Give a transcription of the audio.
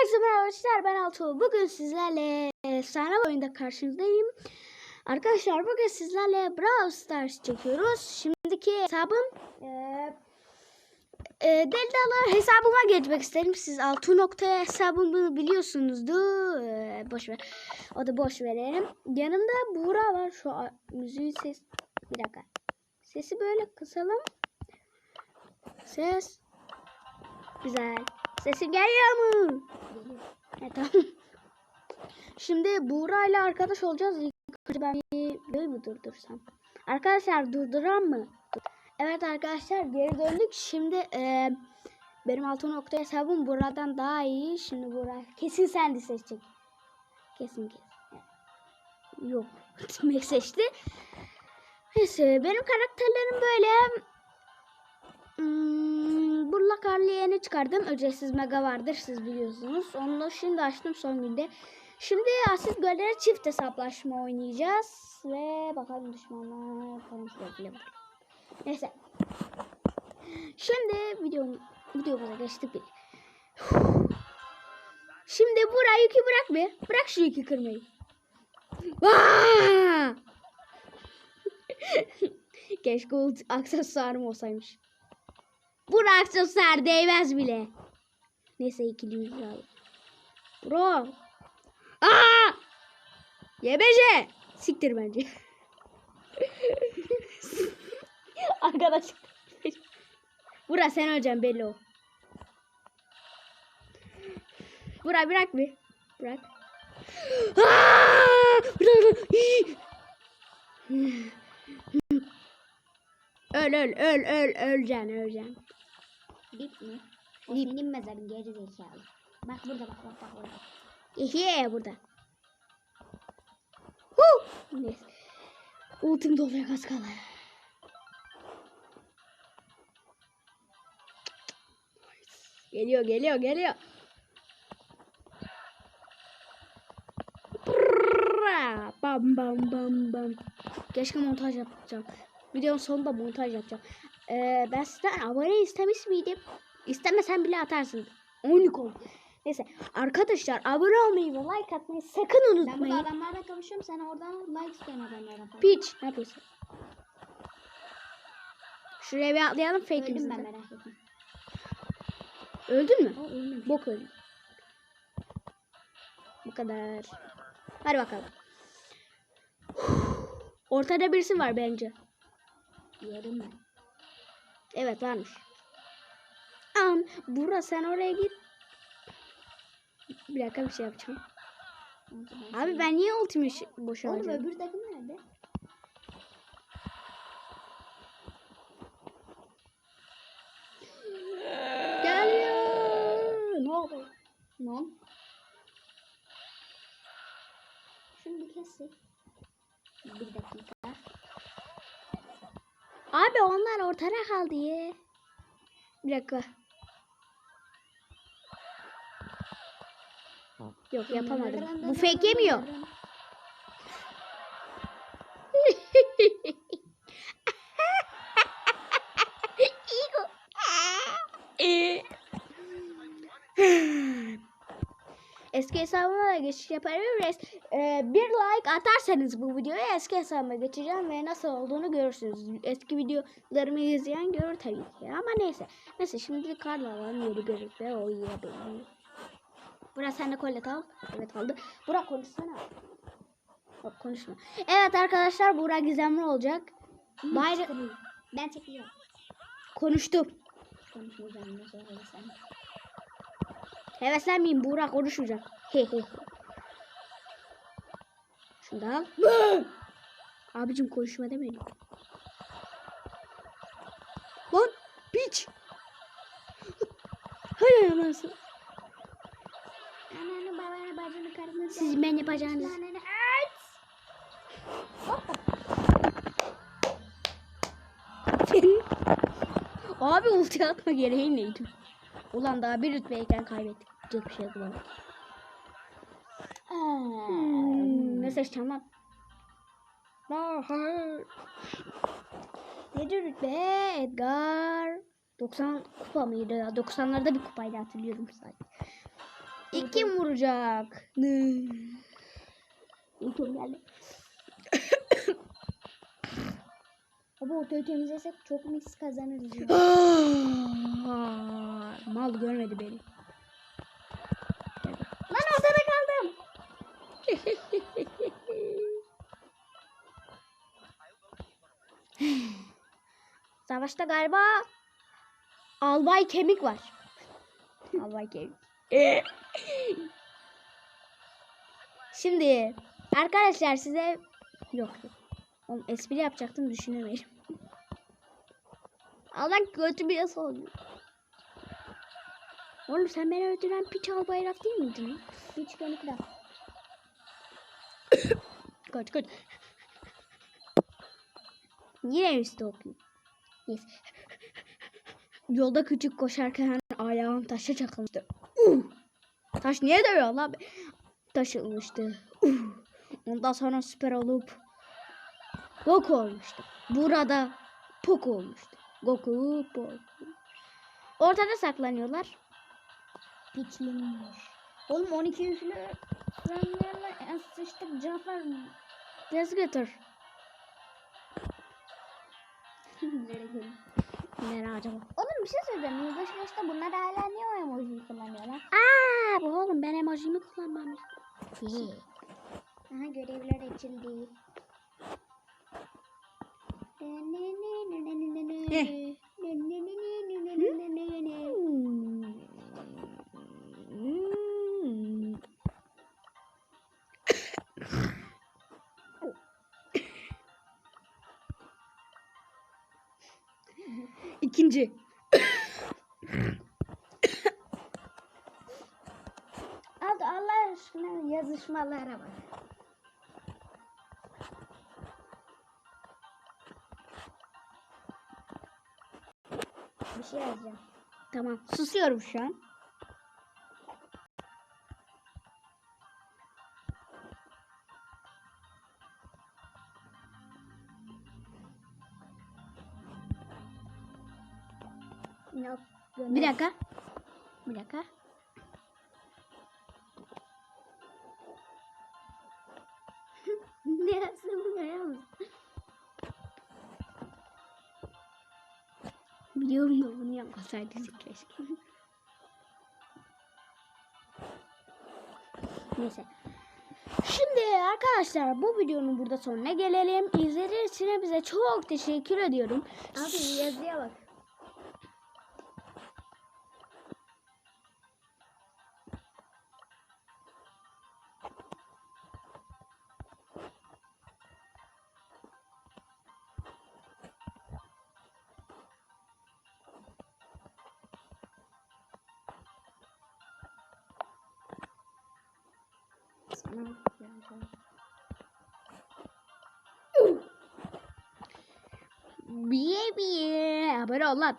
Herkese merhaba arkadaşlar ben Altuğ. Bugün sizlerle efsane oyunda karşınızdayım. Arkadaşlar bugün sizlerle Brawl Stars çekiyoruz. Şimdiki hesabım e, e, Deli Dağlar hesabıma geçmek isterim. Siz Altuğ noktaya hesabımı biliyorsunuzdu. E, boş ver. O da boş verelim. Yanımda Buğra var. Şu müziğin ses. Bir dakika. Sesi böyle kısalım. Ses. Güzel. Sesim geliyor mu? Evet. Şimdi Buğra ile arkadaş olacağız. İlk ben videoyu mu durdursam? Arkadaşlar durduran mı? Evet arkadaşlar geri döndük. Şimdi e, benim altı nokta hesabım buradan daha iyi. Şimdi Buğra kesin sen de seçecek. Kesin kesin. Yok. Demek seçti. Neyse benim karakterlerim böyle. Hmm, Burla Karlı yeni çıkardım. Ücretsiz mega vardır siz biliyorsunuz. Onu şimdi açtım son günde. Şimdi asit göllere çift hesaplaşma oynayacağız. Ve bakalım düşmanlar bak. Neyse. Şimdi videom, videomuza geçtik bile. Şimdi burayı yükü bırak be. Bırak şu yükü kırmayı. Keşke aksesuarım olsaymış. Bu aksesuar değmez bile. Neyse ikili yüzü al. Bro. Aa! Yebece. Siktir bence. Arkadaş. Bura sen öleceksin belli o. Bura bırak bir. Bırak. öl öl öl öl öleceksin öleceksin. Dip mi? O Dip. senin mezarın geri zekalı. Bak burada bak bak bak burada. Ehe burada. Hu! Neyse. Ultim doluyor az kala. Geliyor geliyor geliyor. Bam bam bam bam. Keşke montaj yapacağım. Videonun sonunda montaj yapacağım. Ee, ben sizden abone istemiş miydim? İstemesen bile atarsın. 10 ol. Neyse arkadaşlar abone olmayı ve like atmayı sakın Ben burada unutmayın. adamlarla konuşuyorum sen oradan like istiyorsun adamlardan falan. Piç ne yapıyorsun? Şuraya bir atlayalım fake Öldüm ben merak etme. Öldün mü? O ölmemiş. Bok öldü. Bu kadar. Hadi bakalım. Ortada birisi var bence. Yerim ben. Evet varmış. Am, Bura sen oraya git. Bir dakika bir şey yapacağım. Abi ben niye ultimi boşa Oğlum harcadım? öbür takım nerede? Geliyor. Ne oldu? Non. Şunu bir kessin. Bir dakika. Abi onlar ortada kaldı ya. Bir dakika. Yok yapamadım. Bu fake yemiyor. Eski hesabıma da geçiş yapabiliriz. Ee, bir like atarsanız bu videoya eski hesabıma geçeceğim ve nasıl olduğunu görürsünüz. Eski videolarımı izleyen görür tabii ki. Ama neyse. Neyse şimdi karla alalım yeri görür ve o benim. Burak sen de kolye al. Evet aldı. Burak konuşsana. Yok konuşma. Evet arkadaşlar Burak gizemli olacak. Bayrak Ben çekiliyorum. konuştum. Konuşmayacağım ne. Heveslenmeyin Burak konuşmayacak. Şunu da al. Abicim konuşma demeyin. Lan piç. Hayır anasını. Ananı babanı bacını karını. Siz beni bacağınız. Ananı aç. Abi ulti atma gereği neydi? Ulan daha bir rütbeyken kaybettik. Çok bir şey yapamadık. Hmm, ne seçeceğim lan? Bahar. Nedir rütbe? Edgar. 90 kupa mıydı ya? 90'larda bir kupaydı hatırlıyorum sadece. İlk kim vuracak? Ne? İlkim geldi. Baba ortayı temizlesek çok mis kazanırız. Mal görmedi beni. Lan ortada kaldım. Savaşta galiba albay kemik var. albay kemik. Şimdi arkadaşlar size yok yok. Oğlum espri yapacaktım düşünemedim. Allah kötü bir yasa oluyor. Oğlum sen beni öldüren piç albay Raf değil miydin? lan? Hiç gönül kral. Kaç kaç. Yine üstü okuyayım. Yes. Yolda küçük koşarken ayağım taşa çakılmıştı. Uh! Taş niye dövüyor lan? Taşılmıştı. Uh! Ondan sonra süper olup Goku olmuştu. Burada Poco olmuştu. Goku Poco. Ortada saklanıyorlar. Piçlenmiş. Oğlum 12 yüklü Ranlarla sıçtık Cafer mı? Let's götür. Nereye acaba? Oğlum bir şey söyleyeceğim. Yılbaşı başta bunlar hala niye o emojiyi kullanıyorlar? Aa, bu oğlum ben emojimi kullanmam. Aha görevler açıldı. Hmm. İkinci. Aldı Allah aşkına yazışmalara bak. Bir şey yazacağım. Tamam. Susuyorum şu an. Bir dakika. Bir dakika. Biliyorum da bunu yapmasaydık keşke. Neyse. Şimdi arkadaşlar bu videonun burada sonuna gelelim. İzlediğiniz için bize çok teşekkür ediyorum. Abi yazıya bak. Sana yazacağım. Biye biye. Abone ol lan.